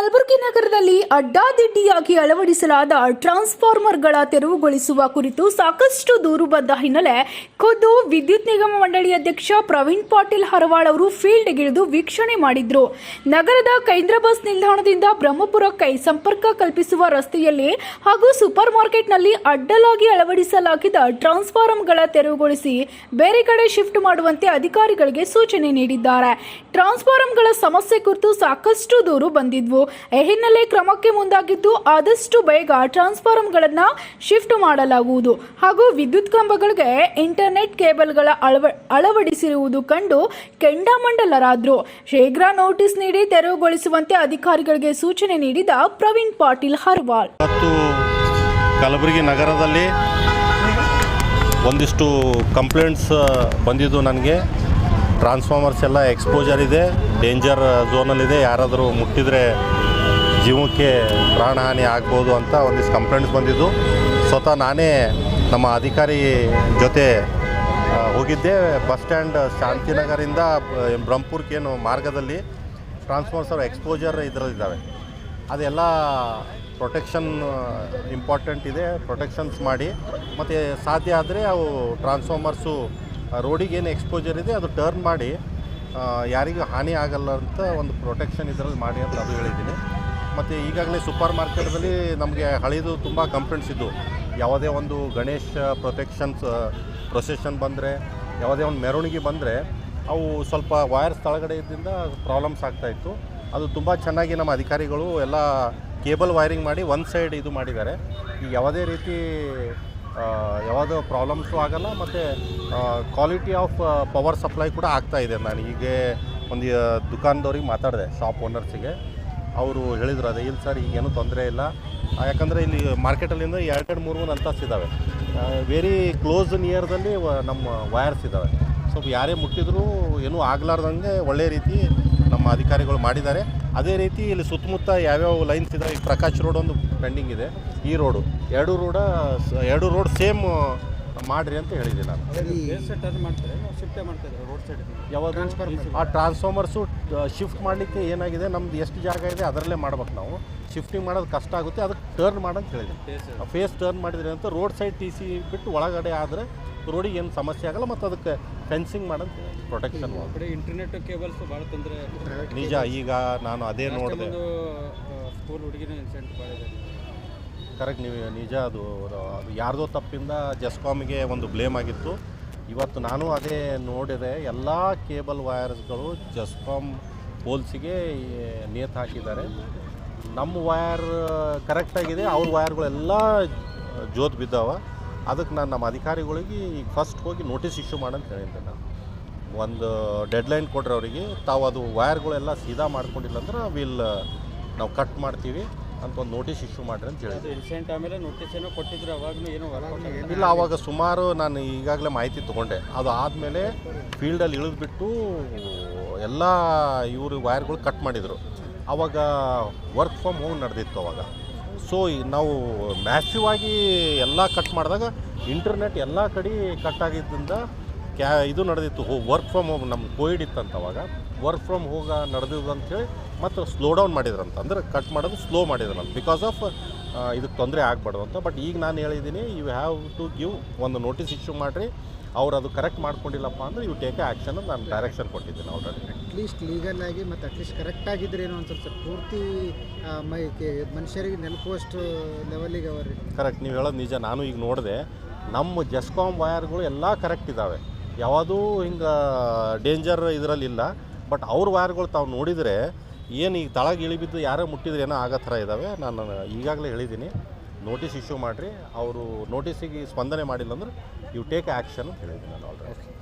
ಕಲಬುರಗಿ ನಗರದಲ್ಲಿ ಅಡ್ಡಾದಿಡ್ಡಿಯಾಗಿ ಅಳವಡಿಸಲಾದ ಟ್ರಾನ್ಸ್ಫಾರ್ಮರ್ಗಳ ತೆರವುಗೊಳಿಸುವ ಕುರಿತು ಸಾಕಷ್ಟು ದೂರು ಬಂದ ಹಿನ್ನೆಲೆ ಖುದ್ದು ವಿದ್ಯುತ್ ನಿಗಮ ಮಂಡಳಿ ಅಧ್ಯಕ್ಷ ಪ್ರವೀಣ್ ಪಾಟೀಲ್ ಹರವಾಳ್ ಅವರು ಫೀಲ್ಡ್ಗಿಳಿದು ವೀಕ್ಷಣೆ ಮಾಡಿದ್ರು. ನಗರದ ಕೇಂದ್ರ ಬಸ್ ನಿಲ್ದಾಣದಿಂದ ಬ್ರಹ್ಮಪುರ ಕೈ ಸಂಪರ್ಕ ಕಲ್ಪಿಸುವ ರಸ್ತೆಯಲ್ಲಿ ಹಾಗೂ ಸೂಪರ್ ಮಾರ್ಕೆಟ್ನಲ್ಲಿ ಅಡ್ಡಲಾಗಿ ಅಳವಡಿಸಲಾಗಿದ್ದ ಟ್ರಾನ್ಸ್ಫಾರ್ಮರ್ಗಳ ತೆರವುಗೊಳಿಸಿ ಬೇರೆ ಕಡೆ ಶಿಫ್ಟ್ ಮಾಡುವಂತೆ ಅಧಿಕಾರಿಗಳಿಗೆ ಸೂಚನೆ ನೀಡಿದ್ದಾರೆ. ಟ್ರಾನ್ಸ್ಫಾರ್ಮರ್ಗಳ ಸಮಸ್ಯೆ ಕುರಿತು ಸಾಕಷ್ಟು ದೂರು ಬಂದಿದ್ವು. ಈ ಹಿನ್ನೆಲೆ ಕ್ರಮಕ್ಕೆ ಮುಂದಾಗಿದ್ದು ಆದಷ್ಟು ಬೇಗ ಟ್ರಾನ್ಸ್ಫಾರ್ಮರ್ಗಳನ್ನು ಶಿಫ್ಟ್ ಮಾಡಲಾಗುವುದು. ಹಾಗೂ ವಿದ್ಯುತ್ ಕಂಬಗಳಿಗೆ ಇಂಟರ್ನೆಟ್ ಕೇಬಲ್ಗಳ ಅಳವ, ಅಳವಡಿಸಿರುವುದು ಕಂಡು ಕೆಂಡಾಮಂಡಲರಾದರು. ಶೀಘ್ರ ನೋಟಿಸ್ ನೀಡಿ ತೆರವುಗೊಳಿಸುವಂತೆ ಅಧಿಕಾರಿಗಳಿಗೆ ಸೂಚನೆ ನೀಡಿದ ಪ್ರವೀಣ್ ಪಾಟೀಲ್ ಹರ್ವಾಲ್. ಮತ್ತು ಕಲಬುರಗಿ ನಗರದಲ್ಲಿ ಒಂದಿಷ್ಟು ಕಂಪ್ಲೇಂಟ್ಸ್ ಬಂದಿದ್ದು ನನಗೆ. ಟ್ರಾನ್ಸ್ಫಾರ್ಮರ್ಸ್ ಎಲ್ಲ ಎಕ್ಸ್ಪೋಜರ್ ಇದೆ. ಡೇಂಜರ್ ಝೋನಲ್ಲಿದೆ. ಯಾರಾದರೂ ಮುಟ್ಟಿದರೆ ಜೀವಕ್ಕೆ ಪ್ರಾಣಹಾನಿ ಆಗ್ಬೋದು ಅಂತ ಒಂದಿಷ್ಟು ಕಂಪ್ಲೇಂಟ್ಸ್ ಬಂದಿದ್ದು. ಸ್ವತಃ ನಾನೇ ನಮ್ಮ ಅಧಿಕಾರಿ ಜೊತೆ ಹೋಗಿದ್ದೆ ಬಸ್ ಸ್ಟ್ಯಾಂಡ್ ಶಾಂತಿನಗರಿಂದ ಬ್ರಹ್ಮಪುರ್ಕೇನು ಮಾರ್ಗದಲ್ಲಿ ಟ್ರಾನ್ಸ್ಫಾರ್ಮರ್ಸ್ ಎಕ್ಸ್ಪೋಜರ್ ಇದರಲ್ಲಿದ್ದಾವೆ. ಅದೆಲ್ಲ ಪ್ರೊಟೆಕ್ಷನ್ ಇಂಪಾರ್ಟೆಂಟ್ ಇದೆ ಪ್ರೊಟೆಕ್ಷನ್ಸ್ ಮಾಡಿ, ಮತ್ತು ಸಾಧ್ಯ ಆದರೆ ಅವು ಟ್ರಾನ್ಸ್ಫಾರ್ಮರ್ಸು ರೋಡಿಗೆ ಏನು ಎಕ್ಸ್ಪೋಜರ್ ಇದೆ ಅದು ಟರ್ನ್ ಮಾಡಿ ಯಾರಿಗೂ ಹಾನಿ ಆಗಲ್ಲ ಅಂತ ಒಂದು ಪ್ರೊಟೆಕ್ಷನ್ ಇದರಲ್ಲಿ ಮಾಡಿ ಅಂತ ಅದು ಹೇಳಿದ್ದೀನಿ. ಮತ್ತು ಈಗಾಗಲೇ ಸೂಪರ್ ಮಾರ್ಕೆಟ್ದಲ್ಲಿ ನಮಗೆ ಹಳೆಯದು ತುಂಬ ಕಂಪ್ಲೇಂಟ್ಸ್ ಇದ್ದು, ಯಾವುದೇ ಒಂದು ಗಣೇಶ ಪ್ರೊಟೆಕ್ಷನ್ಸ್ ಪ್ರೊಸೆಷನ್ ಬಂದರೆ, ಯಾವುದೇ ಒಂದು ಮೆರವಣಿಗೆ ಬಂದರೆ, ಅವು ಸ್ವಲ್ಪ ವೈರ್ಸ್ ತಳಗಡೆ ಇದ್ದಿಂದ ಪ್ರಾಬ್ಲಮ್ಸ್ ಆಗ್ತಾಯಿತ್ತು ಅದು ತುಂಬ ಚೆನ್ನಾಗಿ ನಮ್ಮ ಅಧಿಕಾರಿಗಳು ಎಲ್ಲ ಕೇಬಲ್ ವೈರಿಂಗ್ ಮಾಡಿ ಒಂದು ಸೈಡ್ ಇದು ಮಾಡಿದ್ದಾರೆ. ಈಗ ಯಾವುದೇ ರೀತಿ ಯಾವುದೋ ಪ್ರಾಬ್ಲಮ್ಸು ಆಗಲ್ಲ, ಮತ್ತು ಕ್ವಾಲಿಟಿ ಆಫ್ ಪವರ್ ಸಪ್ಲೈ ಕೂಡ ಆಗ್ತಾ ಇದೆ. ನಾನು ಈಗ ಒಂದು ದುಕಾನ್ದವ್ರಿಗೆ ಮಾತಾಡಿದೆ ಶಾಪ್ ಓನರ್ಸಿಗೆ ಅವರು ಹೇಳಿದ್ರು, ಅದೇ, ಇಲ್ಲ ಸರ್, ಈಗೇನು ತೊಂದರೆ ಇಲ್ಲ. ಯಾಕಂದರೆ ಇಲ್ಲಿ ಮಾರ್ಕೆಟಲ್ಲಿಂದ ಎರಡೆರಡು ಮೂರು ಮೂರು ಅಂತಸ್ ಇದ್ದಾವೆ. ವೆರಿ ಕ್ಲೋಸ್ ನಿಯರ್ದಲ್ಲಿ ನಮ್ಮ ವಯರ್ಸ್ ಇದ್ದಾವೆ. ಸ್ವಲ್ಪ ಯಾರೇ ಮುಟ್ಟಿದ್ರು ಏನೂ ಆಗಲಾರ್ದಂಗೆ ಒಳ್ಳೆ ರೀತಿ ನಮ್ಮ ಅಧಿಕಾರಿಗಳು ಮಾಡಿದ್ದಾರೆ. ಅದೇ ರೀತಿ ಇಲ್ಲಿ ಸುತ್ತಮುತ್ತ ಯಾವ್ಯಾವ ಲೈನ್ಸ್ ಇದ್ದಾವೆ ಈಗ ಪ್ರಕಾಶ್ ರೋಡ್ ಒಂದು ಪೆಂಡಿಂಗ್ ಇದೆ. ಈ ರೋಡು ಎರಡು ರೋಡ ಎರಡು ರೋಡ್ ಸೇಮ್ ಮಾಡಿರಿ ಅಂತ ಹೇಳಿದ್ದೆ ನಾನು. ಟರ್ನ್ ಮಾಡ್ತಾರೆ? ಶಿಫ್ಟ್ ಮಾಡ್ತಾರೆ ರೋಡ್ ಸೈಡ್ ಯಾವಾಗ ಆ ಟ್ರಾನ್ಸ್ಫಾರ್ಮರ್ಸು ಶಿಫ್ಟ್ ಮಾಡಲಿಕ್ಕೆ ಏನಾಗಿದೆ? ನಮ್ದು ಎಷ್ಟು ಜಾಗ ಇದೆ ಅದರಲ್ಲೇ ಮಾಡ್ಬೇಕು ನಾವು. ಶಿಫ್ಟಿಂಗ್ ಮಾಡೋದು ಕಷ್ಟ ಆಗುತ್ತೆ ಅದಕ್ಕೆ ಟರ್ನ್ ಮಾಡಂತ ಹೇಳಿದೆ. ಫೇಸ್ ಟರ್ನ್ ಮಾಡಿದ್ರೆ ಅಂತ ರೋಡ್ ಸೈಡ್ ಟಿ ಸಿ ಬಿಟ್ಟು ಒಳಗಡೆ ಆದರೆ ರೋಡಿಗೆ ಏನು ಸಮಸ್ಯೆ ಆಗಲ್ಲ ಮತ್ತು ಅದಕ್ಕೆ ಫೆನ್ಸಿಂಗ್ ಮಾಡಂತ ಪ್ರೊಟೆಕ್ಷನ್ ಇಂಟರ್ನೆಟ್ ಕೇಬಲ್ಸ್ ಭಾಳ ತೊಂದರೆ ನಿಜ ಈಗ ನಾನು ಅದೇ ನೋಡಿದೆ. ಸ್ಕೂಲ್ ಹುಡುಗಿನ ಇನ್ಸಿಡೆಂಟ್ ಭಾಳ ಕರೆಕ್ಟ್ ನೀವು ನಿಜ, ಅದು ಅದು ಯಾರ್ದೋ ತಪ್ಪಿಂದ ಜೆಸ್ಕಾಮ್ಗೆ ಒಂದು ಬ್ಲೇಮ್ ಆಗಿತ್ತು. ಇವತ್ತು ನಾನು ಅದೇ ನೋಡಿದೆ ಎಲ್ಲ ಕೇಬಲ್ ವೈರ್ಸ್ಗಳು ಜಸ್ಕಾಮ್ ಪೋಲ್ಸಿಗೆ ನೇತು ಹಾಕಿದ್ದಾರೆ. ನಮ್ಮ ವೈರ್ ಕರೆಕ್ಟಾಗಿದೆ ಅವ್ರ ವಯರ್ಗಳೆಲ್ಲ ಜೋತ್ ಬಿದ್ದಾವ. ಅದಕ್ಕೆ ನಾನು ನಮ್ಮ ಅಧಿಕಾರಿಗಳಿಗೆ ಫಸ್ಟ್ ಹೋಗಿ ನೋಟಿಸ್ ಇಶ್ಯೂ ಮಾಡಂತ ಹೇಳಿದ್ದೆ ನಾನು. ಒಂದು ಡೆಡ್ಲೈನ್ ಕೊಡ್ರಿ ಅವರಿಗೆ, ತಾವು ಅದು ವಯರ್ಗಳೆಲ್ಲ ಸೀದಾ ಮಾಡ್ಕೊಂಡಿಲ್ಲ ಅಂದ್ರೆ ವಿಲ್ ನಾವು ಕಟ್ ಮಾಡ್ತೀವಿ. ಅಂತ ಒಂದು ನೋಟಿಸ್ ಇಶ್ಯೂ ಮಾಡ್ರಿ ಅಂತ ಹೇಳಿದ್ರು. ಇನ್ಸಿಡೆಂಟ್ ಆಮೇಲೆ ನೋಟಿಸ್ ಏನೋ ಕೊಟ್ಟಿದ್ರು ಅವಾಗಲೂ ಏನು ಇಲ್ಲ ಅವಾಗ ಸುಮಾರು ನಾನು ಈಗಾಗಲೇ ಮಾಹಿತಿ ತೊಗೊಂಡೆ. ಅದು ಆದಮೇಲೆ ಫೀಲ್ಡಲ್ಲಿ ಇಳಿದ್ಬಿಟ್ಟು ಎಲ್ಲ ಇವರು ವೈರ್ಗಳು ಕಟ್ ಮಾಡಿದರು. ಅವಾಗ ವರ್ಕ್ ಫ್ರಮ್ ಹೋಮ್ ನಡೆದಿತ್ತು ಅವಾಗ. ಸೊ ನಾವು ಮ್ಯಾಸಿವ್ ಆಗಿ ಎಲ್ಲ ಕಟ್ ಮಾಡಿದಾಗ ಇಂಟರ್ನೆಟ್ ಎಲ್ಲ ಕಡೆ ಕಟ್ ಆಗಿದ್ದರಿಂದ ಕ್ಯಾ ಇದು ನಡೆದಿತ್ತು. ಹೋ ವರ್ಕ್ ಫ್ರಮ್ ಹೋಮ್ ನಮ್ಮ ಕೋವಿಡ್ ಇತ್ತಂತ ಅವಾಗ. ವರ್ಕ್ ಫ್ರಮ್ ಹೋಗ ನಡೆದಿದ್ದು ಅಂಥೇಳಿ ಮತ್ತು ಸ್ಲೋ ಡೌನ್ ಮಾಡಿದ್ರಂತ. ಅಂದರೆ ಕಟ್ ಮಾಡೋದು ಸ್ಲೋ ಮಾಡಿದ್ರಂತ ಬಿಕಾಸ್ ಆಫ್ ಇದಕ್ಕೆ ತೊಂದರೆ ಆಗಬಾರ್ದು ಅಂತ. ಬಟ್ ಈಗ ನಾನು ಹೇಳಿದ್ದೀನಿ ಯು ಹ್ಯಾವ್ ಟು ಗಿವ್ ಒಂದು ನೋಟಿಸ್ ಇಶ್ಯೂ ಮಾಡಿರಿ. ಅವ್ರು ಅದು ಕರೆಕ್ಟ್ ಮಾಡ್ಕೊಂಡಿಲ್ಲಪ್ಪ ಅಂದರೆ ಇವು ಟೇಕ್ ಆ್ಯಕ್ಷನ್ ನಾನು ಡೈರೆಕ್ಷನ್ ಕೊಟ್ಟಿದ್ದೀನಿ ಆಲ್ರೆಡಿ ಅಟ್ಲೀಸ್ಟ್ ಲೀಗಲ್ ಆಗಿ ಮತ್ತು ಅಟ್ಲೀಸ್ಟ್ ಕರೆಕ್ಟ್ ಆಗಿದ್ರೇನೋ ಅನ್ಸುತ್ತೆ ಸ್ವಲ್ಪ ಪೂರ್ತಿ ಮೈ ಮನುಷ್ಯರಿಗೆ ನೆನಪುವಷ್ಟು ಲೆವೆಲಿಗೆ ಅವ್ರಿ. ಕರೆಕ್ಟ್ ನೀವು ಹೇಳೋದು ನಿಜ. ನಾನು ಈಗ ನೋಡಿದೆ ನಮ್ಮ ಜಸ್ಕಾಮ್ ವಯರ್ಗಳು ಎಲ್ಲ ಕರೆಕ್ಟ್ ಇದ್ದಾವೆ ಯಾವುದೂ ಹಿಂಗೆ ಡೇಂಜರ್ ಇದರಲ್ಲಿ ಇಲ್ಲ. ಬಟ್ ಅವ್ರ ವೈರ್ಗಳು ತಾವು ನೋಡಿದರೆ ಏನು ಈಗ ತಳಗೆ ಇಳಿಬಿದ್ದು ಯಾರೋ ಮುಟ್ಟಿದ್ರೆ ಏನೋ ಆಗೋ ಥರ ಇದ್ದಾವೆ ನಾನು ಈಗಾಗಲೇ ಹೇಳಿದ್ದೀನಿ. ನೋಟಿಸ್ ಇಶ್ಯೂ ಮಾಡಿರಿ. ಅವರು ನೋಟಿಸಿಗೆ ಸ್ಪಂದನೆ ಮಾಡಿಲ್ಲ ಅಂದ್ರೆ ಯು ಟೇಕ್ ಆ್ಯಕ್ಷನ್ ಅಂತ ಹೇಳಿದ್ದೀನಿ ನಾನು ಆಲ್ರೆಡಿ